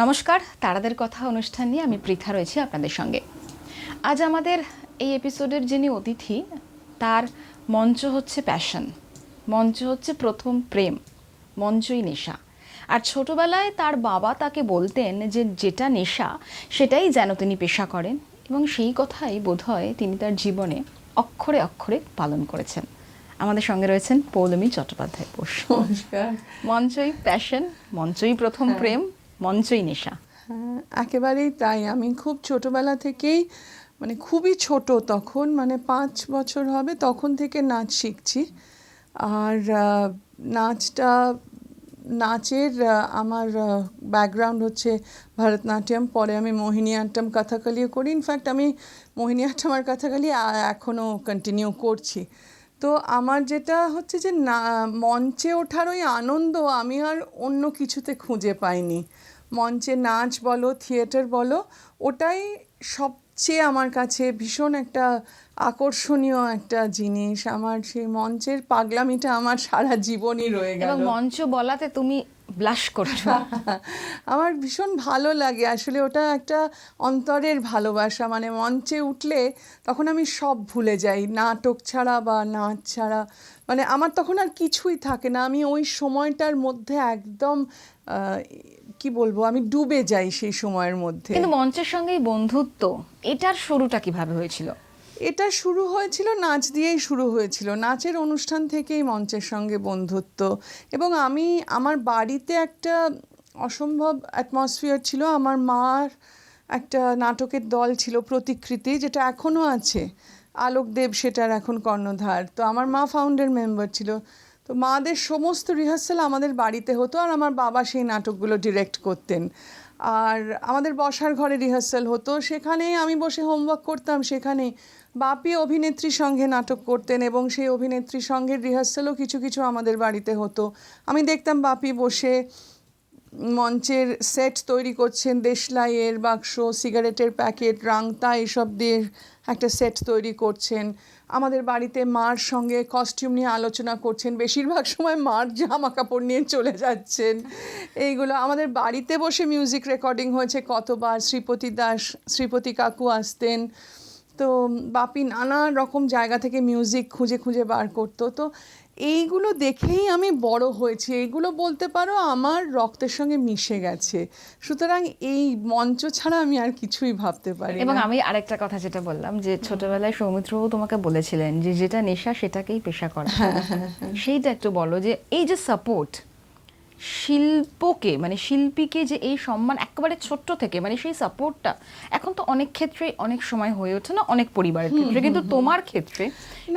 নমস্কার তারাদের কথা অনুষ্ঠান নিয়ে আমি পৃথা রয়েছি আপনাদের সঙ্গে। আজ আমাদের এই এপিসোডের যিনি অতিথি তার মঞ্চ হচ্ছে প্যাশন মঞ্চ হচ্ছে প্রথম প্রেম মঞ্চই নেশা। আর ছোটবেলায় তার বাবা তাকে বলতেন যে যেটা নেশা সেটাই যেন তিনি পেশা করেন এবং সেই কথাই বোধহয় তিনি তার জীবনে অক্ষরে অক্ষরে পালন করেছেন। আমাদের সঙ্গে রয়েছেন পৌলমী চট্টোপাধ্যায় বোস। নমস্কার। মঞ্চই প্যাশন মঞ্চই প্রথম প্রেম মঞ্চই নেশা। হ্যাঁ, একেবারেই তাই। আমি খুব ছোটবেলা থেকেই মানে খুবই ছোট তখন মানে পাঁচ বছর হবে তখন থেকে নাচ শিখছি। আর নাচটা নাচের আমার ব্যাকগ্রাউন্ড হচ্ছে ভরতনাট্যম পরে আমি মোহিনীআট্টম কথাকালিও করি। ইনফ্যাক্ট আমি মোহিনীআট্টম আর কথাকালি এখনও কন্টিনিউ করছি। তো আমার যেটা হচ্ছে যে না মঞ্চে ওঠার ওই আনন্দ আমি আর অন্য কিছুতে খুঁজে পাইনি। মঞ্চে নাচ বলো থিয়েটার বলো ওটাই সবচেয়ে আমার কাছে ভীষণ একটা আকর্ষণীয় একটা জিনিস। আমার সেই মঞ্চের পাগলামিটা আমার সারা জীবনই রয়ে গেল। এবং মঞ্চ বলাতে তুমি ব্লাশ করছ। আমার ভীষণ ভালো লাগে। আসলে ওটা একটা অন্তরের ভালোবাসা। মানে মঞ্চে উঠলে তখন আমি সব ভুলে যাই। নাটক ছাড়া বা নাচ ছাড়া। মানে আমার তখন আর কিছুই থাকে না। আমি ওই সময়টার মধ্যে একদম কি বলব আমি ডুবে যাই সেই সময়ের মধ্যে। কিন্তু মঞ্চের সঙ্গে এই বন্ধুত্ব এটার শুরুটা কীভাবে হয়েছিল? এটা শুরু হয়েছিল নাচ দিয়েই শুরু হয়েছিল। নাচের অনুষ্ঠান থেকেই মঞ্চের সঙ্গে বন্ধুত্ব। এবং আমি আমার বাড়িতে একটা অসম্ভব অ্যাটমসফিয়ার ছিল। আমার মার একটা নাটকের দল ছিল প্রতিকৃতি যেটা এখনও আছে। আলোক দেব সেটার এখন কর্ণধার। তো আমার মা ফাউন্ডের মেম্বার ছিল। তো মাদের সমস্ত রিহার্সাল আমাদের বাড়িতে হতো আর আমার বাবা সেই নাটকগুলো ডিরেক্ট করতেন। আর আমাদের বসার ঘরে রিহার্সাল হতো। সেখানে আমি বসে হোমওয়ার্ক করতাম, সেখানে বাপি অভিনেত্রীর সঙ্গে নাটক করতেন এবং সেই অভিনেত্রীর সঙ্গে রিহার্সালও কিছু কিছু আমাদের বাড়িতে হতো। আমি দেখতাম বাপি বসে মঞ্চের সেট তৈরি করছেন, দেশলাইয়ের বাক্স সিগারেটের প্যাকেট রাংতা, এসব দিয়ে একটা সেট তৈরি করছেন। আমাদের বাড়িতে মার সঙ্গে কস্টিউম নিয়ে আলোচনা করছেন। বেশিরভাগ সময় মার জামা কাপড় নিয়ে চলে যাচ্ছেন। এইগুলো আমাদের বাড়িতে বসে মিউজিক রেকর্ডিং হয়েছে। কতবার শ্রীপতি দাস, শ্রীপতি কাকু আসতেন। তো বাপি নানা রকম জায়গা থেকে মিউজিক খুঁজে খুঁজে বার করতো। তো এইগুলো দেখেই আমি বড় হয়েছি। এইগুলো বলতে পারো আমার রক্তের সঙ্গে মিশে গেছে। সুতরাং এই মঞ্চ ছাড়া আমি আর কিছুই ভাবতে পারি এবং আমি আরেকটা কথা যেটা বললাম যে ছোটবেলায় সৌমিত্রবাবু তোমাকে বলেছিলেন যে যেটা নেশা সেটাকেই পেশা করা। হ্যাঁ, সেইটা একটু বলো যে এই যে সাপোর্ট শিল্পকে মানে শিল্পীকে যে এই সম্মান একেবারে ছোট্ট থেকে মানে সেই সাপোর্টটা এখন তো অনেক ক্ষেত্রেই অনেক সময় হয়ে ওঠে না অনেক পরিবারের ক্ষেত্রে। কিন্তু তোমার ক্ষেত্রে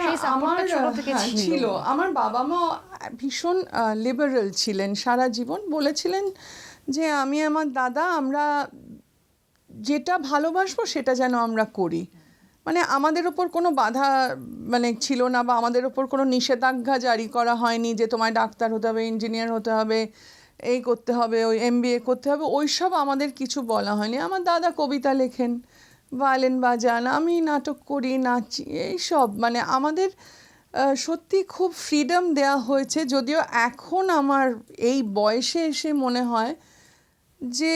সেই সাপোর্টটা ছোট থেকে হ্যাঁ, ছিল। আমার বাবা মা ভীষণ লিবারেল ছিলেন সারা জীবন। বলেছিলেন যে আমি আমার দাদা আমরা যেটা ভালোবাসবো সেটা যেন আমরা করি। মানে আমাদের ওপর কোনো বাধা মানে ছিল না বা আমাদের ওপর কোনো নিষেধাজ্ঞা জারি করা হয়নি যে তোমায় ডাক্তার হতে হবে ইঞ্জিনিয়ার হতে হবে, এই করতে হবে, ওই এম করতে হবে ওই সব আমাদের কিছু বলা হয়নি। আমার দাদা কবিতা লেখেন, ভায়োলিন বাজান, আমি নাটক করি, নাচি এইসব মানে আমাদের সত্যি খুব ফ্রিডম দেওয়া হয়েছে, যদিও এখন আমার এই বয়সে এসে মনে হয় যে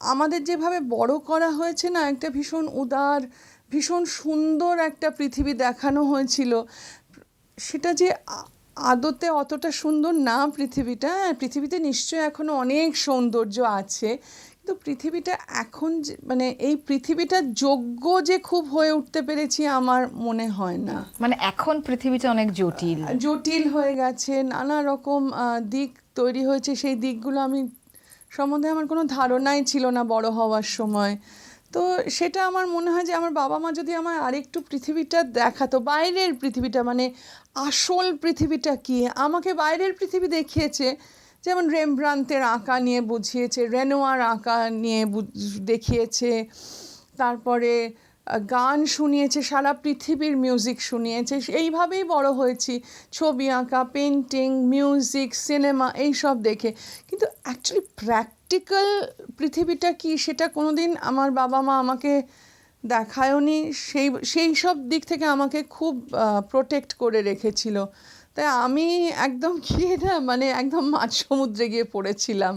আমাদের যেভাবে বড় করা হয়েছে না একটা ভীষণ উদার ভীষণ সুন্দর একটা পৃথিবী দেখানো হয়েছিল। সেটা যে আদতে অতটা সুন্দর না পৃথিবীটা হ্যাঁ, পৃথিবীতে নিশ্চয়ই এখনও অনেক সৌন্দর্য আছে কিন্তু পৃথিবীটা এখন মানে এই পৃথিবীটা যোগ্য যে খুব হয়ে উঠতে পেরেছি আমার মনে হয় না। মানে এখন পৃথিবীটা অনেক জটিল। জটিল হয়ে গেছে নানা রকম দিক তৈরি হয়েছে সেই দিকগুলো আমি সম্বন্ধে আমার কোনো ধারণাই ছিল না বড় হওয়ার সময়। তো সেটা আমার মনে হয় যে আমার বাবা মা যদি আমার আরেকটু পৃথিবীটা দেখাতো, বাইরের পৃথিবীটা মানে আসল পৃথিবীটা কি? আমাকে বাইরের পৃথিবী দেখিয়েছে, যেমন রেমব্রান্তের আঁকা নিয়ে বুঝিয়েছে রেনোয়ার আঁকা নিয়ে দেখিয়েছে, তারপরে গান শুনিয়েছে, সারা পৃথিবীর মিউজিক শুনিয়েছে। এইভাবেই বড় হয়েছি। ছবি আঁকা পেন্টিং মিউজিক সিনেমা এইসব দেখে। কিন্তু অ্যাকচুয়ালি প্র্যাকটিক্যাল পৃথিবীটা কি সেটা কোনো দিন আমার বাবা মা আমাকে দেখায়নি। সেই সেই সব দিক থেকে আমাকে খুব প্রোটেক্ট করে রেখেছিল। তাই আমি একদম গিয়ে না মানে একদম মাঝ সমুদ্রে গিয়ে পড়েছিলাম।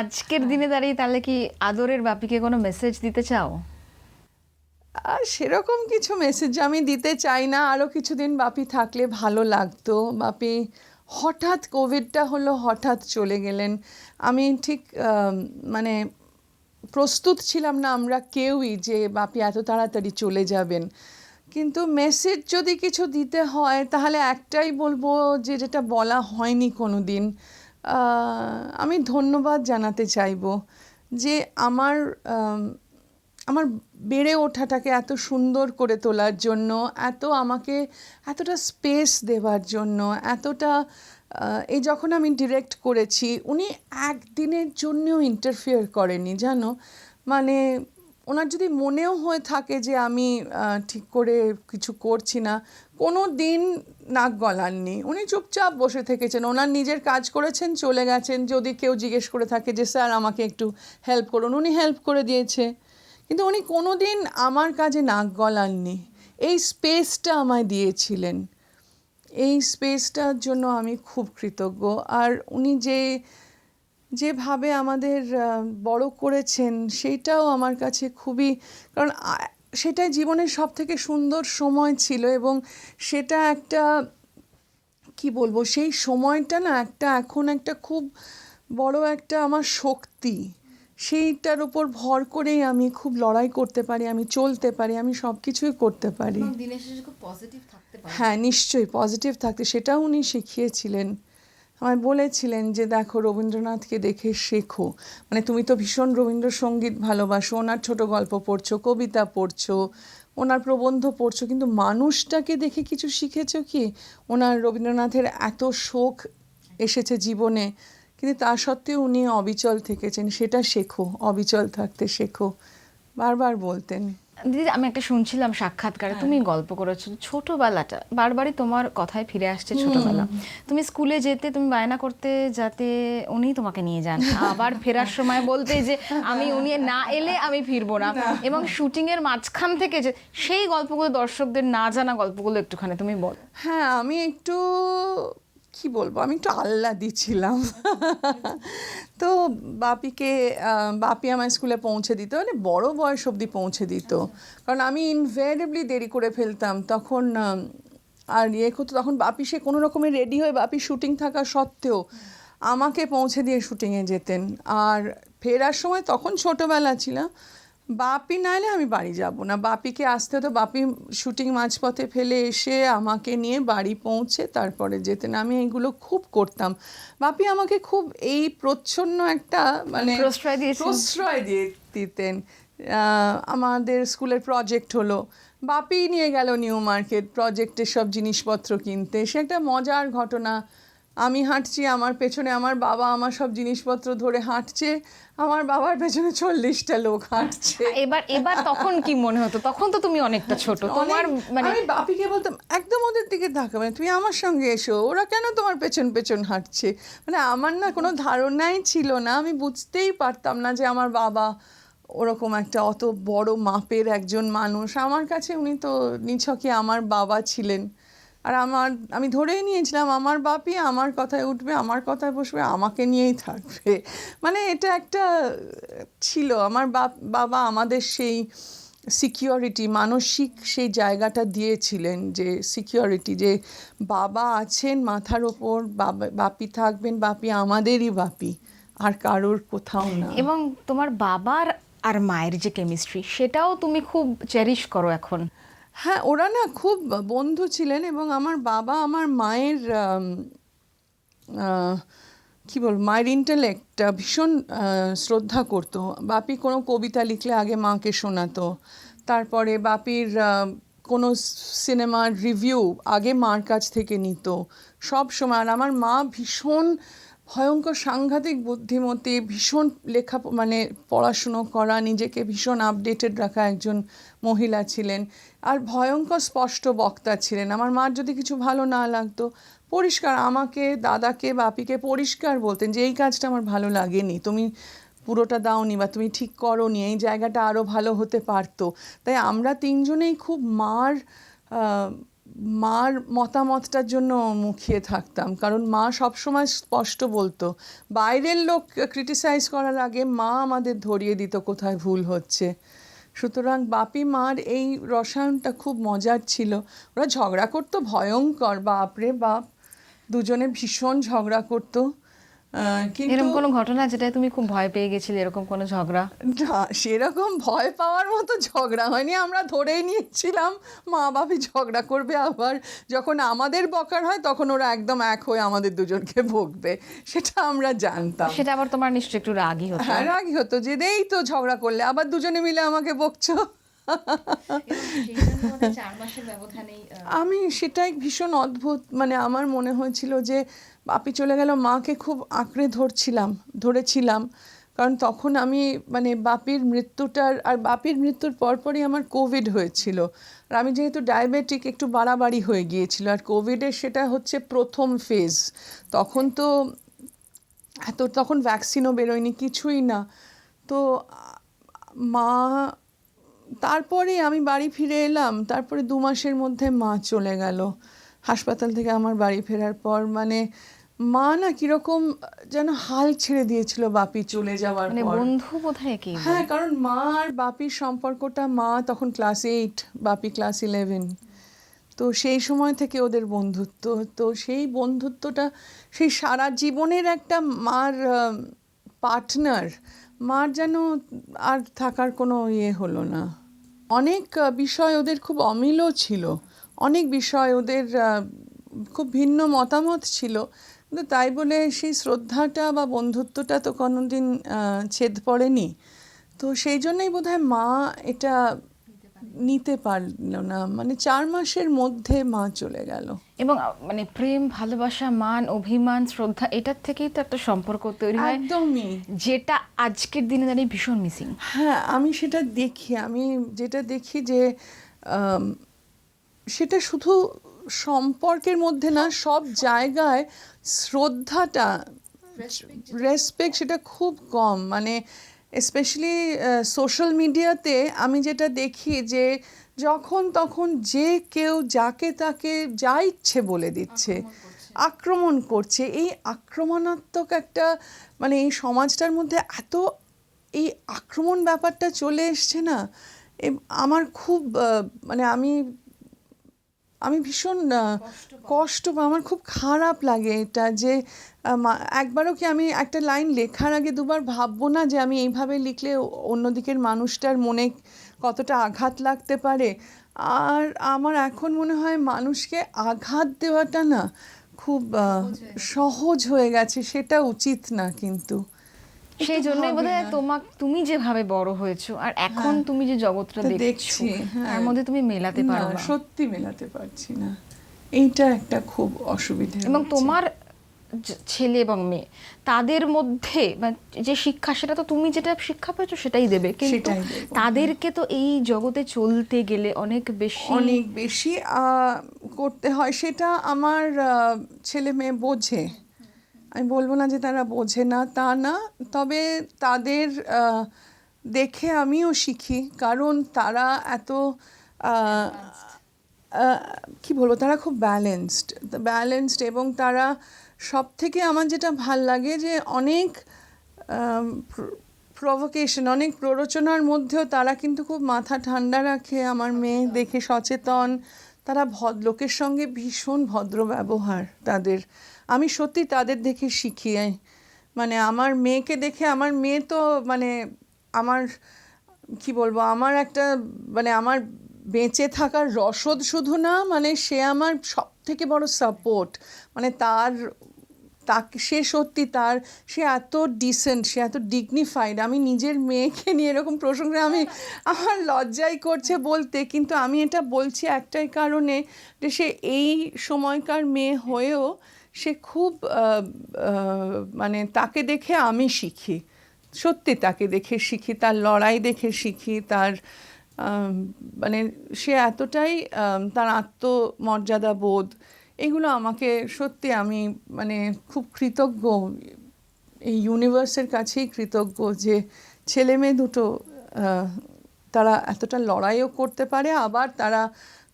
আজকের দিনে দাঁড়িয়ে তাহলে কি আদরের বাপিকে কোনো মেসেজ দিতে চাও? আর সেরকম কিছু মেসেজ আমি দিতে চাই না। আরও কিছুদিন বাপি থাকলে ভালো লাগতো। বাপি হঠাৎ কোভিডটা হলো হঠাৎ চলে গেলেন। আমি ঠিক মানে প্রস্তুত ছিলাম না আমরা কেউই যে বাপি এত তাড়াতাড়ি চলে যাবেন। কিন্তু মেসেজ যদি কিছু দিতে হয় তাহলে একটাই বলব যে যেটা বলা হয়নি কোনো দিন আমি ধন্যবাদ জানাতে চাইব যে আমার আম, আমার বেড়ে ওঠাটাকে এত সুন্দর করে তোলার জন্য, এত আমাকে এতটা স্পেস দেওয়ার জন্য, এতটা এই যখন আমি ডিরেক্ট করেছি, উনি একদিনের জন্যও ইন্টারফিয়ার করেনি, জানো? মানে ওনার যদি মনেও হয়ে থাকে যে আমি ঠিক করে কিছু করছি না, কোনো দিন নাক গলাননি। উনি চুপচাপ বসে থেকেছেন। ওনার নিজের কাজ করেছেন, চলে গেছেন। যদি কেউ জিজ্ঞেস করে থাকে যে, স্যার, আমাকে একটু হেল্প করুন। উনি হেল্প করে দিয়েছে। কিন্তু উনি কোনো দিন আমার কাজে নাক গলাননি। এই স্পেসটা আমায় দিয়েছিলেন। এই স্পেসটার জন্য আমি খুব কৃতজ্ঞ। আর উনি যে, যেভাবে আমাদের বড় করেছেন, সেইটাও আমার কাছে খুবই, কারণ সেটাই জীবনের সব থেকে সুন্দর সময় ছিল এবং সেটা একটা, কি বলব, সেই সময়টা না একটা, এখন একটা খুব বড় একটা আমার শক্তি। সেইটার উপর ভর করেই আমি খুব লড়াই করতে পারি আমি চলতে পারি আমি সব কিছুই করতে পারি। হ্যাঁ নিশ্চয়ই পজিটিভ থাকতে। সেটাও উনি শিখিয়েছিলেন। আমায় বলেছিলেন যে দেখো রবীন্দ্রনাথকে দেখে শেখো। মানে তুমি তো ভীষণ রবীন্দ্রসঙ্গীত ভালোবাসো ওনার ছোট গল্প পড়ছো কবিতা পড়ছো ওনার প্রবন্ধ পড়ছো কিন্তু মানুষটাকে দেখে কিছু শিখেছো কি? ওনার রবীন্দ্রনাথের এত শোক এসেছে জীবনে। কিন্তু তা সত্ত্বেও উনি অবিচল থেকেছেন সেটা শেখো অবিচল থাকতে শেখো। বারবার বলতেন। দিদি আমি একটা শুনছিলাম সাক্ষাৎকারে তুমি গল্প করেছ ছোটবেলাটা বারবারই তোমার কথায় ফিরে আসছে ছোটবেলা। তুমি স্কুলে যেতে তুমি বায়না করতে যাতে উনি তোমাকে নিয়ে যান। আবার ফেরার সময় বলতে যে আমি উনি না এলে আমি ফিরবো না। এবং শুটিং এর মাঝখান থেকে যে সেই গল্পগুলো দর্শকদের না জানা গল্পগুলো একটুখানি তুমি বল। হ্যাঁ আমি একটু কি বলব? আমি একটু আহ্লাদি ছিলাম। তো বাপিকে বাপি আমার স্কুলে পৌঁছে দিত মানে বড় বয়স অবধি পৌঁছে দিত। কারণ আমি ইনভেরিয়েবলি দেরি করে ফেলতাম। তখন আর ইয়ে করতো তখন বাপি সে কোনো রকমের রেডি হয়ে বাপি শুটিং থাকা সত্ত্বেও আমাকে পৌঁছে দিয়ে শুটিংয়ে যেতেন। আর ফেরার সময় তখন ছোটোবেলা ছিলাম। বাপি না এলে আমি বাড়ি যাব না। বাপিকে আসতে হতো বাপি শুটিং মাঝপথে ফেলে এসে আমাকে নিয়ে বাড়ি পৌঁছে তারপরে যেতেন আমি এইগুলো খুব করতাম। বাপি আমাকে খুব এই প্রচ্ছন্ন একটা মানে প্রশ্রয় দিয়েছেন। প্রশ্রয় দিয়ে দিতেন। আমাদের স্কুলের প্রজেক্ট হলো। বাপি নিয়ে গেল নিউ মার্কেট প্রজেক্টের সব জিনিসপত্র কিনতে। সে একটা মজার ঘটনা আমি হাঁটছি আমার পেছনে আমার বাবা আমার সব জিনিসপত্র ধরে হাঁটছে আমার বাবার পেছনে চল্লিশটা লোক হাঁটছে। এবার এবার তখন কি মনে হতো? তখন তো তুমি অনেকটা ছোট। তোমার মানে আমি বাপিকে বলতাম একদম ওদের দিকে তাকাবে মানে তুমি আমার সঙ্গে এসো ওরা কেন তোমার পেছন পেছন হাঁটছে? মানে আমার না কোনো ধারণাই ছিল না আমি বুঝতেই পারতাম না যে আমার বাবা ওরকম একটা অত বড় মাপের একজন মানুষ। আমার কাছে উনি তো নিছকই আমার বাবা ছিলেন। আর আমার, আমি ধরেই নিয়েছিলাম, আমার বাপি আমার কথায় উঠবে, আমার কথায় বসবে, আমাকে নিয়েই থাকবে। মানে এটা একটা ছিল, আমার বাপ, বাবা আমাদের সেই সিকিউরিটি মানসিক সেই জায়গাটা দিয়েছিলেন যে সিকিউরিটি যে বাবা আছেন মাথার ওপর, বাবা, বাপি থাকবেন, বাপি আমাদেরই বাপি, আর কারোর কোথাও না। এবং তোমার বাবার আর মায়ের যে কেমিস্ট্রি সেটাও তুমি খুব চেরিশ করো এখন। হ্যাঁ ওরা না খুব বন্ধু ছিলেন এবং আমার বাবা আমার মায়ের কি বল মায়ের ইন্টেলেক্টটা ভীষণ শ্রদ্ধা করতো। বাপি কোনো কবিতা লিখলে আগে মাকে শোনাতো। তারপরে বাপির কোনো সিনেমার রিভিউ আগে মার কাছ থেকে নিত। সব সময়, আর আমার মা ভীষণ ভয়ঙ্কর সাংঘাতিক বুদ্ধিমতী, ভীষণ লেখা মানে পড়াশুনো করা, নিজেকে ভীষণ আপডেটেড রাখা একজন মহিলা ছিলেন। আর ভয়ঙ্কর স্পষ্ট বক্তা ছিলেন। আমার মার যদি কিছু ভালো না লাগতো, পরিষ্কার আমাকে, দাদাকে, বাপিকে পরিষ্কার বলতেন যে, এই কাজটা আমার ভালো লাগেনি, তুমি পুরোটা দাওনি বা তুমি ঠিক করোনি, এই জায়গাটা আরও ভালো হতে পারতো। তাই আমরা তিনজনেই খুব মার মার মতামতটার জন্য মুখিয়ে থাকতাম। কারণ মা সবসময় স্পষ্ট বলতো, বাইরের লোক ক্রিটিসাইজ করার আগে মা আমাদের ধরিয়ে দিত কোথায় ভুল হচ্ছে। সুতরাং বাপি মার এই রসায়নটা খুব মজার ছিল। ওরা ঝগড়া করতো, ভয়ঙ্কর, বাপরে বাপ। দুজনে ভীষণ ঝগড়া করতো। এরকম কোনো ঘটনা যেটায় তুমি খুব ভয় পেয়ে গেছিলে এরকম কোনো ঝগড়া? না সেরকম ভয় পাওয়ার মতো ঝগড়া হয়নি। আমরা ধরেই নিয়েছিলাম মা বাপি ঝগড়া করবে আবার। যখন আমাদের বকার হয় তখন ওরা একদম এক হয়ে আমাদের দুজনকে বকবে সেটা আমরা জানতাম। সেটা আবার তোমার নিশ্চয়ই একটু রাগই হতো। হ্যাঁ রাগি হতো যে এই তো ঝগড়া করলে আবার দুজনে মিলে আমাকে বকছো? আমি সেটাই ভীষণ অদ্ভুত মানে আমার মনে হয়েছিল যে বাপি চলে গেল মাকে খুব আঁকড়ে ধরছিলাম, ধরেছিলাম। কারণ তখন আমি মানে বাপির মৃত্যুটার, আর বাপির মৃত্যুর পরপরই আমার কোভিড হয়েছিল। আর আমি যেহেতু ডায়াবেটিক একটু বাড়াবাড়ি হয়ে গিয়েছিল। আর কোভিডের সেটা হচ্ছে প্রথম ফেজ তখন তো এত, তখন ভ্যাকসিনও বেরোয়নি, কিছুই না। তো মা, তারপরে আমি বাড়ি ফিরে এলাম। তারপরে দু মাসের মধ্যে মা চলে গেল। হাসপাতাল থেকে আমার বাড়ি ফেরার পর মানে মা না কীরকম যেন হাল ছেড়ে দিয়েছিল বাপি চলে যাওয়ার মানে বন্ধু বোধহয় কি হ্যাঁ কারণ মা আর বাপির সম্পর্কটা মা তখন ক্লাস এইট বাপি ক্লাস ইলেভেন। তো সেই সময় থেকে ওদের বন্ধুত্ব তো সেই বন্ধুত্বটা সেই সারা জীবনের একটা মার পার্টনার মার যেন আর থাকার কোনো ইয়ে হলো না। অনেক বিষয় ওদের খুব অমিলও ছিল। অনেক বিষয় ওদের খুব ভিন্ন মতামত ছিল। কিন্তু তাই বলে সেই শ্রদ্ধাটা বা বন্ধুত্বটা তো কোনোদিন আহ, ছেদ পড়েনি। তো সেই জন্যই বোধহয় মা এটা নিতে পারল না। মানে চার মাসের মধ্যে মা চলে গেল। এবং মানে প্রেম ভালোবাসা মান অভিমান শ্রদ্ধা এটার থেকেই তো একটা সম্পর্ক তৈরি হয়। একদমই। যেটা আজকের দিনে দাঁড়িয়ে ভীষণ মিসিং হ্যাঁ আমি সেটা দেখি। আমি যেটা দেখি যে সেটা শুধু সম্পর্কের মধ্যে না সব জায়গায় শ্রদ্ধাটা রেসপেক্ট সেটা খুব কম। মানে স্পেশালি সোশ্যাল মিডিয়াতে আমি যেটা দেখি যে যখন তখন যে কেউ যাকে তাকে যা ইচ্ছে বলে দিচ্ছে আক্রমণ করছে। এই আক্রমণাত্মক একটা মানে এই সমাজটার মধ্যে এত এই আক্রমণ ব্যাপারটা চলে এসছে না এ- আমার খুব মানে আমি আমি ভীষণ কষ্ট আমার খুব খারাপ লাগে এটা যে মা- একবারও কি আমি একটা লাইন লেখার আগে দুবার ভাববো না যে আমি এইভাবে লিখলে অন্যদিকের মানুষটার মনে কতটা আঘাত লাগতে পারে? আর আমার এখন মনে হয় মানুষকে আঘাত দেওয়াটা না খুব সহজ হয়ে গেছে সেটা উচিত না কিন্তু। সেই জন্যই বোধহয়। তোমাক তুমি যেভাবে বড় হয়েছো আর এখন তুমি যে জগৎটা দেখছ হ্যাঁ। তার মধ্যে তুমি মেলাতে পারো না। সত্যি মেলাতে পারছি না। এইটা একটা খুব অসুবিধা এবং তোমার ছেলে এবং মেয়ে তাদের মধ্যে যে শিক্ষা সেটা তো তুমি যেটা শিক্ষা পেয়েছ সেটাই দেবে। কিন্তু সেটাই তাদেরকে তো এই জগতে চলতে গেলে অনেক বেশি অনেক বেশি আহ, করতে হয় সেটা আমার ছেলে মেয়ে বোঝে। আমি বলব না যে তারা বোঝে না তা না। তবে তাদের দেখে আমিও শিখি। কারণ তারা এত কি বলব তারা খুব ব্যালেন্সড ব্যালেন্সড এবং তারা সব থেকে আমার যেটা ভালো লাগে যে অনেক প্রভোকেশন অনেক প্ররোচনার মধ্যেও তারা কিন্তু খুব মাথা ঠান্ডা রাখে। আমার মেয়ে দেখে সচেতন। তারা ভদ লোকের সঙ্গে ভীষণ ভদ্র ব্যবহার তাদের। আমি সত্যি তাদের দেখে শিখি মানে আমার মেয়েকে দেখে, আমার মেয়ে তো মানে আমার, কি বলব, আমার একটা মানে আমার বেঁচে থাকার রসদ শুধু না মানে সে আমার সব থেকে বড় সাপোর্ট মানে তার, তাকে, সে সত্যি তার, সে এত ডিসেন্ট সে এত ডিগনিফাইড আমি নিজের মেয়েকে নিয়ে এরকম প্রসঙ্গে আমি, আমার লজ্জাই করছে বলতে, কিন্তু আমি এটা বলছি একটাই কারণে যে সে এই সময়কার মেয়ে হয়েও সে খুব মানে তাকে দেখে আমি শিখি। সত্যি তাকে দেখে শিখি, তার লড়াই দেখে শিখি, তার মানে সে এতটাই তার আত্মমর্যাদা বোধ, এগুলো আমাকে সত্যি আমি মানে খুব কৃতজ্ঞ। এই ইউনিভার্সের কাছেই কৃতজ্ঞ যে ছেলে মেয়ে দুটো তারা এতটা লড়াইও করতে পারে, আবার তারা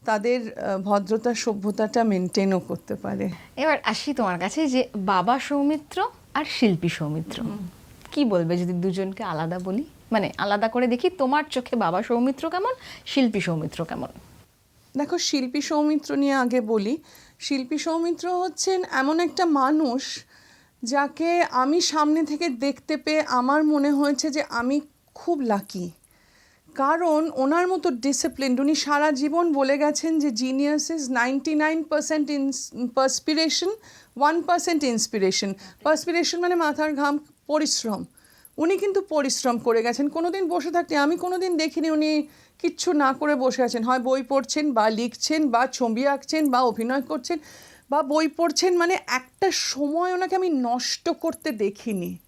তাদের ভদ্রতা সভ্যতাটা মেনটেনও করতে পারে। এবার আসি তোমার কাছে যে বাবা সৌমিত্র আর শিল্পী সৌমিত্র। কি বলবে যদি দুজনকে আলাদা বলি? মানে আলাদা করে দেখি তোমার চোখে বাবা সৌমিত্র কেমন শিল্পী সৌমিত্র কেমন? দেখো শিল্পী সৌমিত্র নিয়ে আগে বলি। শিল্পী সৌমিত্র হচ্ছেন এমন একটা মানুষ যাকে আমি সামনে থেকে দেখতে পেয়ে আমার মনে হয়েছে যে আমি খুব লাকি কারণ ওনার মতো ডিসিপ্লিন উনি সারা জীবন বলে গেছেন যে genius is ninety nine percent perspiration one percent inspiration perspiration মানে মাথার ঘাম, পরিশ্রম। উনি কিন্তু পরিশ্রম করে গেছেন। কোনো দিন বসে থাকতে, আমি কোনো দিন দেখিনি উনি কিচ্ছু না করে বসে আছেন। হয় বই পড়ছেন, বা লিখছেন, বা ছবি আঁকছেন, বা অভিনয় করছেন, বা বই পড়ছেন। মানে একটা সময় ওনাকে আমি নষ্ট করতে দেখিনি।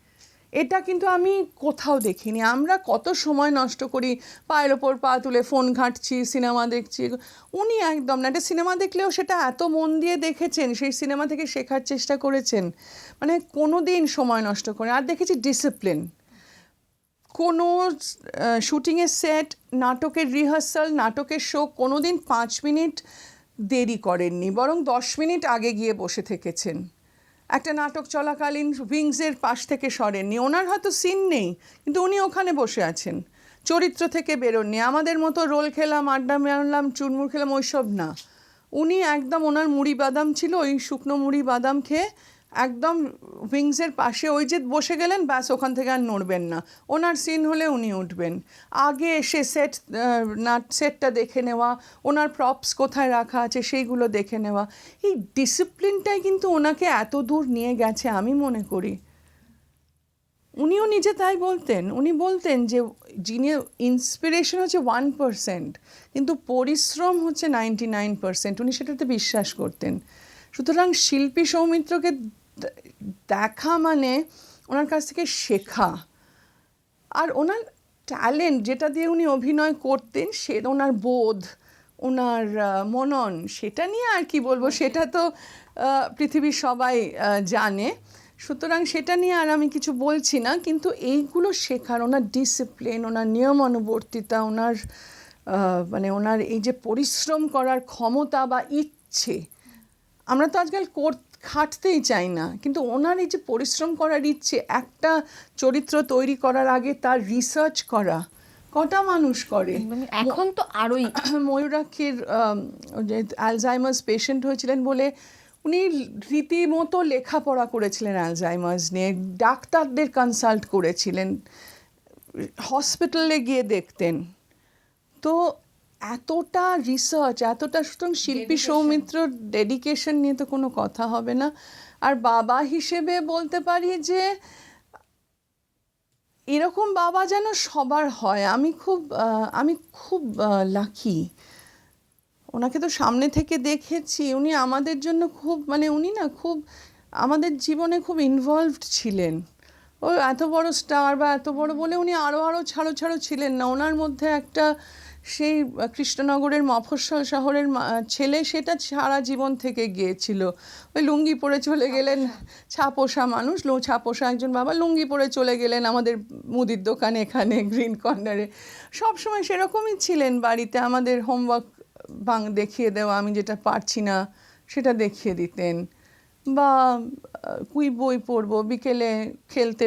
এটা কিন্তু আমি কোথাও দেখিনি। আমরা কত সময় নষ্ট করি, পায়ের ওপর পা তুলে ফোন ঘাঁটছি, সিনেমা দেখছি। উনি একদম না, একটা সিনেমা দেখলেও সেটা এত মন দিয়ে দেখেছেন, সেই সিনেমা থেকে শেখার চেষ্টা করেছেন। মানে কোনো দিন সময় নষ্ট করে আর দেখেছি ডিসিপ্লিন কোনো শুটিংয়ের সেট নাটকের রিহার্সাল নাটকের শো কোনো দিন পাঁচ মিনিট দেরি করেননি, বরং দশ মিনিট আগে গিয়ে বসে থেকেছেন। একটা নাটক চলাকালীন উইংসের পাশ থেকে সরেননি। ওনার হয়তো সিন নেই, কিন্তু উনি ওখানে বসে আছেন। চরিত্র থেকে বেরোননি। আমাদের মতো রোল খেলাম, আড্ডা মারলাম, চুরমুর খেলাম, ওইসব না। উনি একদম ওনার মুড়ি বাদাম ছিল, ওই শুকনো মুড়ি বাদাম খেয়ে একদম উইংসের পাশে ওই যে বসে গেলেন, ব্যাস ওখান থেকে আর নড়বেন না। ওনার সিন হলে উনি উঠবেন। আগে এসে সেট নাট সেটটা দেখে নেওয়া, ওনার প্রপস কোথায় রাখা আছে সেইগুলো দেখে নেওয়া। এই ডিসিপ্লিনটাই কিন্তু ওনাকে এত দূর নিয়ে গেছে আমি মনে করি। উনিও নিজে তাই বলতেন। উনি বলতেন যে, যিনি ইন্সপিরেশন হচ্ছে ওয়ান পার্সেন্ট কিন্তু পরিশ্রম হচ্ছে নাইনটি নাইন পার্সেন্ট উনি সেটাতে বিশ্বাস করতেন। সুতরাং শিল্পী সৌমিত্রকে দেখা মানে ওনার কাছ থেকে শেখা। আর ওনার ট্যালেন্ট যেটা দিয়ে উনি অভিনয় করতেন, সে ওনার বোধ, ওনার মনন, সেটা নিয়ে আর কি বলব, সেটা তো পৃথিবীর সবাই জানে। সুতরাং সেটা নিয়ে আর আমি কিছু বলছি না, কিন্তু এইগুলো শেখার, ওনার ডিসিপ্লিন ওনার নিয়মানুবর্তিতা, ওনার মানে ওনার এই যে পরিশ্রম করার ক্ষমতা বা ইচ্ছে, আমরা তো আজকাল কর খাটতেই চাই না। কিন্তু ওনার এই যে পরিশ্রম করার ইচ্ছে একটা চরিত্র তৈরি করার আগে তার রিসার্চ করা কটা মানুষ করে? মানে এখন তো আরোই। ময়ূরাক্ষীর অ্যালজাইমার্স পেশেন্ট হয়েছিলেন বলে উনি রীতিমতো লেখাপড়া করেছিলেন অ্যালজাইমার্স নিয়ে ডাক্তারদের কনসাল্ট করেছিলেন হসপিটালে গিয়ে দেখতেন। তো এতটা রিসার্চ এতটা সুতরাং শিল্পী সৌমিত্র ডেডিকেশন নিয়ে তো কোনো কথা হবে না। আর বাবা হিসেবে বলতে পারি যে এরকম বাবা যেন সবার হয় আমি খুব আমি খুব লাকি ওনাকে তো সামনে থেকে দেখেছি উনি আমাদের জন্য খুব মানে উনি না খুব আমাদের জীবনে খুব ইনভলভড ছিলেন। ও এত বড় স্টার বা এত বড় বলে উনি আরও আরও ছাড়ো ছাড়ো ছিলেন না। ওনার মধ্যে একটা সেই কৃষ্ণনগরের মফস্বল শহরের ছেলে সেটা সারা জীবন থেকে গিয়েছিল। ওই লুঙ্গি পরে চলে গেলেন ছাপোষা মানুষ, লো, ছাপোষা একজন বাবা, লুঙ্গি পরে চলে গেলেন আমাদের মুদির দোকানে এখানে, গ্রিন কর্নারে সবসময় সেরকমই ছিলেন বাড়িতে, আমাদের হোমওয়ার্ক বাং দেখিয়ে দেওয়া, আমি যেটা পারছি না সেটা দেখিয়ে দিতেন। বা কুই বই পড়ব, বিকেলে খেলতে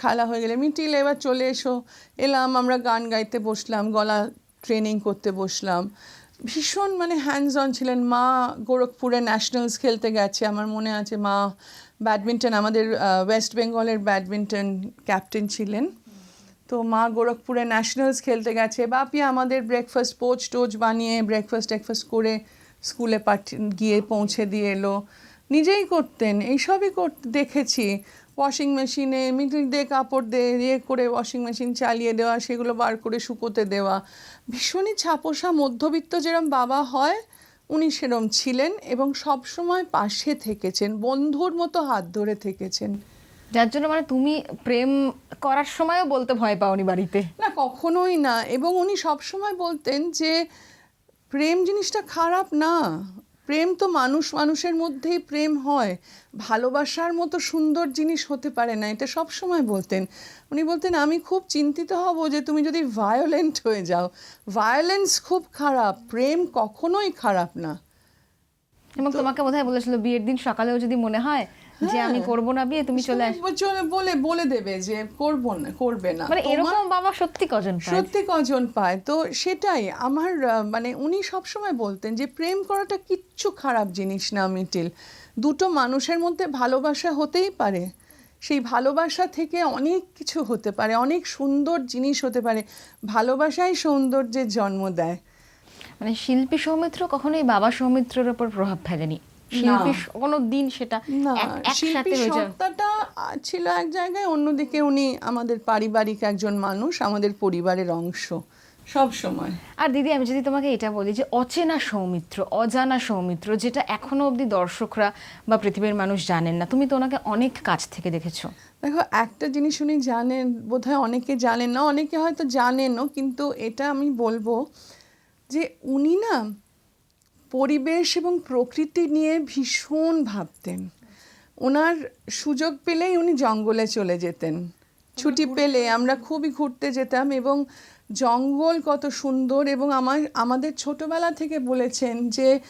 খেলা হয়ে গেলে মিটিল এবার চলে এসো। এলাম, আমরা গান গাইতে বসলাম, গলা ট্রেনিং করতে বসলাম ভীষণ মানে হ্যান্ডস অন ছিলেন মা গোরখপুরে ন্যাশনালস খেলতে গেছে আমার মনে আছে মা ব্যাডমিন্টন আমাদের ওয়েস্ট বেঙ্গলের ব্যাডমিন্টন ক্যাপ্টেন ছিলেন তো মা গোরখপুরে ন্যাশনালস খেলতে গেছে বাপি আমাদের ব্রেকফাস্ট পোচ টোচ বানিয়ে ব্রেকফাস্ট টেকফাস্ট করে স্কুলে পাঠি গিয়ে পৌঁছে দিয়ে এলো নিজেই করতেন এইসবই করতে দেখেছি ওয়াশিং মেশিনে মিটিং দিয়ে কাপড় দিয়ে ইয়ে করে ওয়াশিং মেশিন চালিয়ে দেওয়া সেগুলো বার করে শুকোতে দেওয়া। ভীষণই ছাপোষা মধ্যবিত্ত যেরম বাবা হয় উনি সেরম ছিলেন এবং সব সময় পাশে থেকেছেন বন্ধুর মতো হাত ধরে থেকেছেন। যার জন্য মানে তুমি প্রেম করার সময়ও বলতে ভয় পাওনি বাড়িতে। না কখনোই না। এবং উনি সবসময় বলতেন যে প্রেম জিনিসটা খারাপ না। প্রেম তো মানুষ মানুষের মধ্যেই প্রেম হয়। ভালোবাসার মতো সুন্দর জিনিস হতে পারে না এটা সব সময় বলতেন। উনি বলতেন আমি খুব চিন্তিত হব যে তুমি যদি ভায়োলেন্ট হয়ে যাও। ভায়োলেন্স খুব খারাপ প্রেম কখনোই খারাপ না। এবং তোমাকে বোধহয় বলেছিল বিয়ের দিন সকালেও যদি মনে হয় যে আমি করব না বিয়ে তুমি চলে চলে বলে বলে দেবে যে করব না করবে না। মানে এরকম বাবা সত্যি কজন পায়? সত্যি কজন পায়। তো সেটাই আমার মানে উনি সবসময় বলতেন যে প্রেম করাটা কিচ্ছু খারাপ জিনিস না মিটিল। দুটো মানুষের মধ্যে ভালোবাসা হতেই পারে। সেই ভালোবাসা থেকে অনেক কিছু হতে পারে অনেক সুন্দর জিনিস হতে পারে। ভালোবাসাই সৌন্দর্যের জন্ম দেয়। মানে শিল্পী সৌমিত্র কখনোই বাবা সৌমিত্রের উপর প্রভাব ফেলেনি। শিল্পী কোনো দিন সেটা একসাথে হয়ে যায়। ছিল এক জায়গায় অন্যদিকে উনি আমাদের পারিবারিক একজন মানুষ আমাদের পরিবারের অংশ সব সময়। আর দিদি আমি যদি তোমাকে এটা বলি যে অচেনা সৌমিত্র অজানা সৌমিত্র যেটা এখনও অবধি দর্শকরা বা পৃথিবীর মানুষ জানেন না তুমি তো ওনাকে অনেক কাছ থেকে দেখেছ। দেখো একটা জিনিস উনি জানেন বোধহয় অনেকে জানেন না অনেকে হয়তো জানেনও কিন্তু এটা আমি বলব যে উনি না পরিবেশ এবং প্রকৃতি নিয়ে ভীষণ ভাবতেন। ওনার সুযোগ পেলেই উনি জঙ্গলে চলে যেতেন। ছুটি পেলে আমরা খুবই ঘুরতে যেতাম এবং জঙ্গল কত সুন্দর এবং আমার আমাদের ছোটবেলা থেকে বলেছেন যে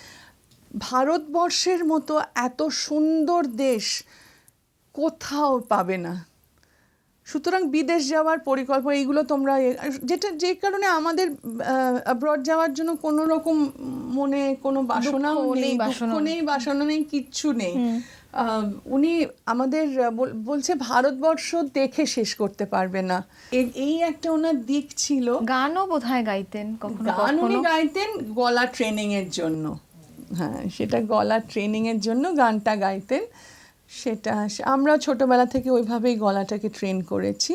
ভারতবর্ষের মতো এত সুন্দর দেশ কোথাও পাবে না। সুতরাং বিদেশ যাওয়ার পরিকল্পনা এইগুলো তোমরা যেটা যে কারণে আমাদের অ্যাব্রড যাওয়ার জন্য কোনো রকম মনে কোনো বাসনাও নেই, নেই বাসনা নেই। বাসনা নেই কিচ্ছু নেই। উনি আমাদের বলছে ভারতবর্ষ দেখে শেষ করতে পারবে না। এই একটা ওনার দিক ছিল। গানও বোধহয় গাইতেন গান উনি গাইতেন গলা ট্রেনিং এর জন্য। হ্যাঁ সেটা গলা ট্রেনিং এর জন্য গানটা গাইতেন। সেটা আমরা ছোটবেলা থেকে ওইভাবেই গলাটাকে ট্রেন করেছি।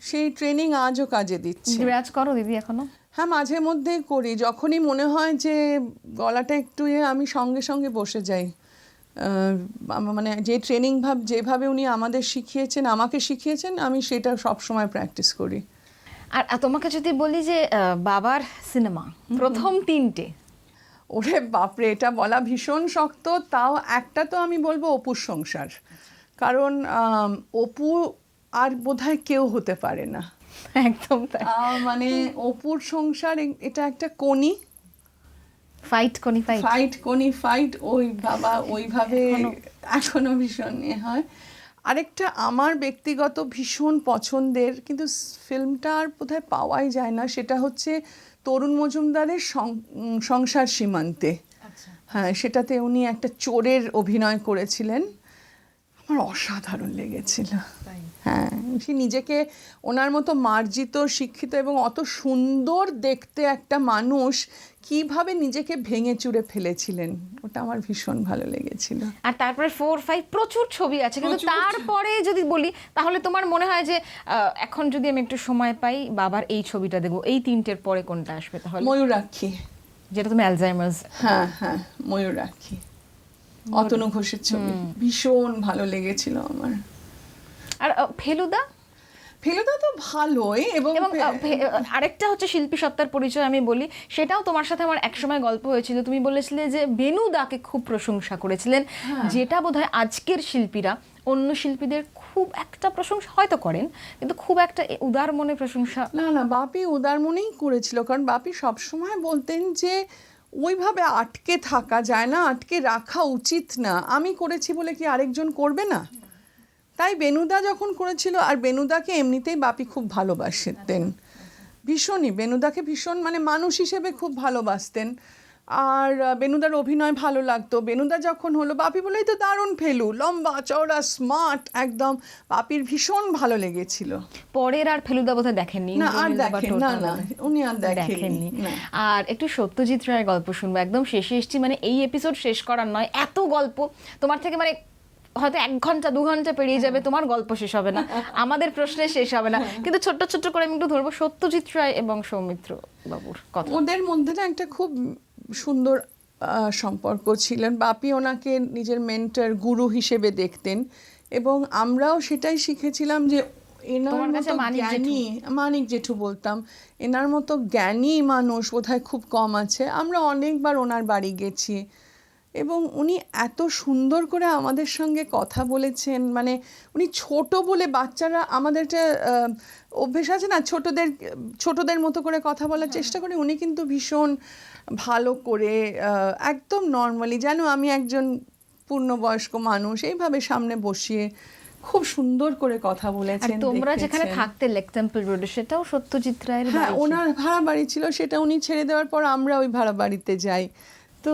সেই ট্রেনিং আজও কাজে দিচ্ছে। রেয়াজ করো দিদি এখনও। হ্যাঁ মাঝে মধ্যে করি। যখনই মনে হয় যে গলাটা একটু ইয়ে আমি সঙ্গে সঙ্গে বসে যাই। মানে যে ট্রেনিং ভাব যেভাবে উনি আমাদের শিখিয়েছেন আমাকে শিখিয়েছেন আমি সেটা সব সময় প্র্যাকটিস করি। আর তোমাকে যদি বলি যে বাবার সিনেমা প্রথম তিনটে ওরে বাপরে এটা বলা ভীষণ শক্ত তাও একটা তো আমি বলব অপুর সংসার। কারণ অপু আর বোধহয় কেউ হতে পারে না। একদম তাই। মানে অপুর সংসার এটা একটা Koni fight Koni fight fight Koni fight ওই বাবা ওইভাবে এখনও ভীষণ এ হয়। আরেকটা আমার ব্যক্তিগত ভীষণ পছন্দের কিন্তু ফিল্মটা আর বোধহয় পাওয়াই যায় না সেটা হচ্ছে তরুণ মজুমদারের সংসার সীমান্তে। হ্যাঁ সেটাতে উনি একটা চোরের অভিনয় করেছিলেন। আমার অসাধারণ লেগেছিল। হ্যাঁ সে নিজেকে ওনার মতো মার্জিত শিক্ষিত এবং অত সুন্দর দেখতে একটা মানুষ কীভাবে নিজেকে ভেঙে চুরে ফেলেছিলেন ওটা আমার ভীষণ ভালো লেগেছিল। আর তারপরে ফোর ফাইভ প্রচুর ছবি আছে কিন্তু তারপরে যদি বলি তাহলে তোমার মনে হয় যে এখন যদি আমি একটু সময় পাই বাবার এই ছবিটা দেখব এই তিনটের পরে কোনটা আসবে তাহলে? ময়ূরাক্ষী। যেটা তুমি অ্যালজাইমার্স হ্যাঁ হ্যাঁ ময়ূরাক্ষী। অতনু ঘোষের ছবি। ভীষণ ভালো লেগেছিল আমার। আর ফেলুদা? ফেলুদা তো ভালোই এবং আরেকটা হচ্ছে শিল্পী সত্তার পরিচয় আমি বলি। সেটাও তোমার সাথে আমার একসময় গল্প হয়েছিল। তুমি বলেছিলে যে বেনুদাকে খুব প্রশংসা করেছিলেন। যেটা বোধহয় আজকের শিল্পীরা অন্য শিল্পীদের খুব একটা প্রশংসা হয়তো করেন কিন্তু খুব একটা উদার মনে প্রশংসা না না বাপি উদার মনেই করেছিল। কারণ বাপি সবসময় বলতেন যে ওইভাবে আটকে থাকা যায় না, আটকে রাখা উচিত না। আমি করেছি বলে কি আরেকজন করবে না? তাই বেনুদা যখন করেছিল, আর বেনুদাকে এমনিতেই বাপি খুব ভালোবাসতেন। ভীষণই, বেনুদাকে ভীষণ মানে মানুষ হিসেবে খুব ভালোবাসতেন। আর বেনুদার অভিনয় ভালো লাগতো। বেনুদা যখন হলো বাপি বলেই তো দারুণ ফেলু। লম্বা চওড়া স্মার্ট একদম বাপির ভীষণ ভালো লেগেছিল। পরের আর ফেলুদা বোধহয় দেখেননি। না আর দেখেন না না উনি আর দেখেননি। আর একটু সত্যজিৎ রায়ের গল্প শুনব। একদম শেষে এসছি মানে এই এপিসোড শেষ করার নয় এত গল্প। তোমার থেকে মানে হয়তো এক ঘণ্টা দু ঘণ্টা পেরিয়ে যাবে তোমার গল্প শেষ হবে না। আমাদের প্রশ্নে শেষ হবে না। কিন্তু ছোট্ট ছোট্ট করে আমি একটু ধরবো সত্যজিৎ রায় এবং সৌমিত্র বাবুর কথা। ওদের মধ্যে না একটা খুব সুন্দর সম্পর্ক ছিলেন বাপি ওনাকে নিজের মেন্টার গুরু হিসেবে দেখতেন এবং আমরাও সেটাই শিখেছিলাম যে এনার মতো মানিক জেঠু? জ্ঞানী মানিক জেঠু বলতাম এনার মতো জ্ঞানী মানুষ বোধহয় খুব কম আছে। আমরা অনেকবার ওনার বাড়ি গেছি এবং উনি এত সুন্দর করে আমাদের সঙ্গে কথা বলেছেন। মানে উনি ছোট বলে বাচ্চারা আমাদের আহ, অভ্যেস আছে না ছোটদের ছোটদের মতো করে কথা বলার চেষ্টা করে। উনি কিন্তু ভীষণ ভালো করে একদম নর্মালি যেন আমি একজন পূর্ণবয়স্ক মানুষ এইভাবে সামনে বসিয়ে খুব সুন্দর করে কথা বলেছেন তোমরা যেখানে থাকতে লেক টেম্পল রোডে সেটাও সত্যজিৎ রায়ের হ্যাঁ ওনার ভাড়া বাড়ি ছিল সেটা উনি ছেড়ে দেওয়ার পর আমরা ওই ভাড়া বাড়িতে যাই। তো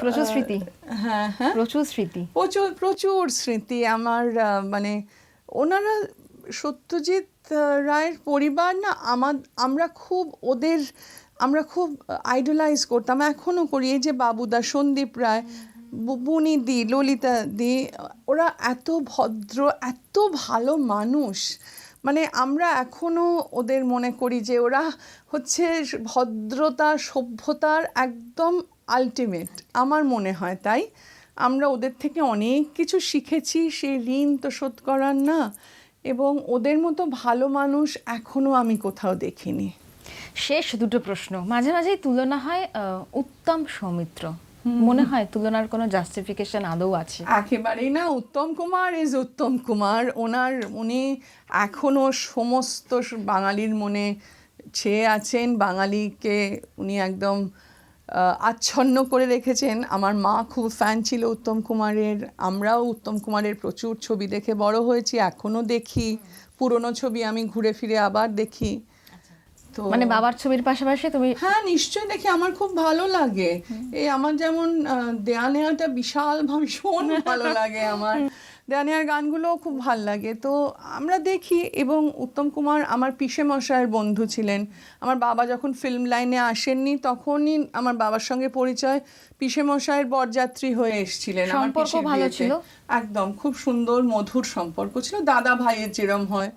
প্রচুর স্মৃতি। হ্যাঁ হ্যাঁ। প্রচুর স্মৃতি। প্রচুর প্রচুর স্মৃতি আমার মানে ওনারা সত্যজিৎ রায়ের পরিবার না আমার আমরা খুব ওদের আমরা খুব আইডলাইজ করতাম। এখনও করি এই যে বাবুদা, সন্দীপ রায় বুনি দি, ললিতা দি, ওরা এত ভদ্র, এত ভালো মানুষ। মানে আমরা এখনও ওদের মনে করি যে ওরা হচ্ছে ভদ্রতা, সভ্যতার একদম আলটিমেট আমার মনে হয় তাই। আমরা ওদের থেকে অনেক কিছু শিখেছি, সেই ঋণ তো শোধ করার না। এবং ওদের মতো ভালো মানুষ এখনও আমি কোথাও দেখিনি। শেষ দুটো প্রশ্ন। মাঝে মাঝেই তুলনা হয় উত্তম সৌমিত্র। মনে হয় তুলনার কোনো জাস্টিফিকেশন আদৌ আছে? একেবারেই না উত্তম কুমার ইজ উত্তম কুমার। ওনার উনি এখনও সমস্ত বাঙালির মনে ছেয়ে আছেন। বাঙালিকে উনি একদম আচ্ছন্ন করে রেখেছেন। আমার মা খুব ফ্যান ছিল উত্তম কুমারের। আমরাও উত্তম কুমারের প্রচুর ছবি দেখে বড় হয়েছি এখনও দেখি। পুরনো ছবি আমি ঘুরে ফিরে আবার দেখি। তো মানে বাবার ছবির পাশাপাশি তুমি হ্যাঁ নিশ্চয়ই দেখি আমার খুব ভালো লাগে। এই আমার যেমন দেয়া নেওয়াটা বিশাল ভীষণ ভালো লাগে আমার। দেয়া নেওয়ার গানগুলোও খুব ভালো লাগে। তো আমরা দেখি এবং উত্তম কুমার আমার পিসে মশাইয়ের বন্ধু ছিলেন। আমার বাবা যখন ফিল্ম লাইনে আসেননি তখনই আমার বাবার সঙ্গে পরিচয় পিসে মশাইয়ের বরযাত্রী হয়ে এসেছিলেন আমার সম্পর্ক ভালো ছিল? একদম খুব সুন্দর মধুর সম্পর্ক ছিল। দাদা ভাইয়ের যেরম হয়।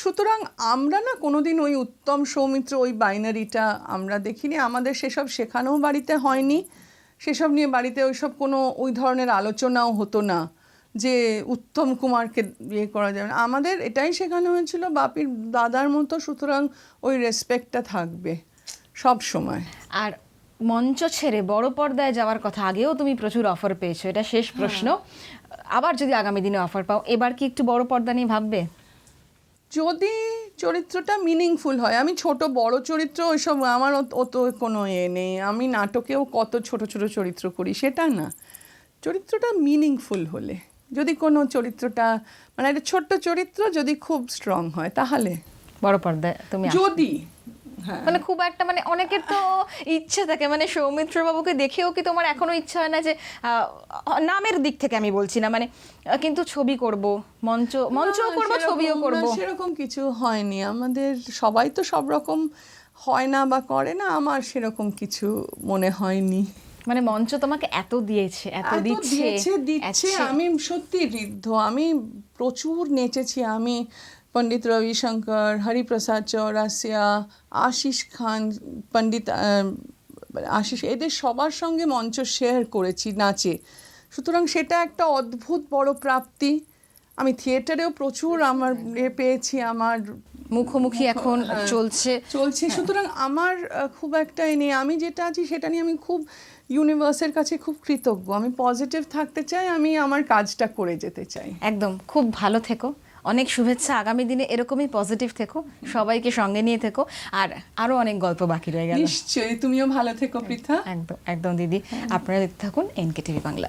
সুতরাং আমরা না কোনোদিন ওই উত্তম সৌমিত্র ওই বাইনারিটা আমরা দেখিনি। আমাদের সেসব শেখানোও বাড়িতে হয়নি। সেসব নিয়ে বাড়িতে ওইসব কোনো ওই ধরনের আলোচনাও হতো না যে উত্তম কুমারকে বিয়ে করা যাবে আমাদের এটাই শেখানো হয়েছিল বাপির দাদার মতো সুতরাং ওই রেসপেক্টটা থাকবে সব সময়। আর মঞ্চ ছেড়ে বড় পর্দায় যাওয়ার কথা আগেও তুমি প্রচুর অফার পেয়েছ এটা শেষ প্রশ্ন। আবার যদি আগামী দিনে অফার পাও এবার কি একটু বড় পর্দা নিয়ে ভাববে? যদি চরিত্রটা মিনিংফুল হয় আমি ছোট বড় চরিত্র ওইসব আমার অত- কোনো এ নেই। আমি নাটকেও কত ছোট ছোট চরিত্র করি সেটা না। চরিত্রটা মিনিংফুল হলে যদি কোনো চরিত্রটা মানে একটা ছোট্ট চরিত্র যদি খুব স্ট্রং হয় তাহলে? বড় পর্দায় তুমি যদি মানে খুব একটা মানে অনেকের তো ইচ্ছে থাকে মানে সৌমিত্র বাবুকে দেখেও কি তোমার এখনও ইচ্ছা হয় না যে নামের দিক থেকে আমি বলছি না মানে কিন্তু ছবি করব মঞ্চ মঞ্চও করব ছবিও করব। সেরকম কিছু হয়নি। আমাদের সবাই তো সব রকম হয় না বা করে না আমার সেরকম কিছু মনে হয়নি। মানে মঞ্চ তোমাকে এত দিয়েছে এত এত দিচ্ছে দিচ্ছে। আমি সত্যি ঋদ্ধ আমি প্রচুর নেচেছি আমি পণ্ডিত রবিশঙ্কর হরিপ্রসাদ চৌরাসিয়া আশিস খান পণ্ডিত আশিস এদের সবার সঙ্গে মঞ্চ শেয়ার করেছি নাচে। সুতরাং সেটা একটা অদ্ভুত বড় প্রাপ্তি। আমি থিয়েটারেও প্রচুর আমার এ পেয়েছি আমার মুখোমুখি এখন চলছে। চলছে। সুতরাং আমার খুব একটা এ নেই। আমি যেটা আছি সেটা নিয়ে আমি খুব ইউনিভার্সের কাছে খুব কৃতজ্ঞ। আমি পজিটিভ থাকতে চাই আমি আমার কাজটা করে যেতে চাই। একদম। খুব ভালো থেকো। অনেক শুভেচ্ছা। আগামী দিনে এরকমই পজিটিভ থেকো সবাইকে সঙ্গে নিয়ে থেকো আর আরও অনেক গল্প বাকি রয়ে গেল। নিশ্চয়ই তুমিও ভালো থেকো পৃথা। একদম একদম দিদি। আপনারা দেখতে থাকুন এনকে টিভি বাংলা।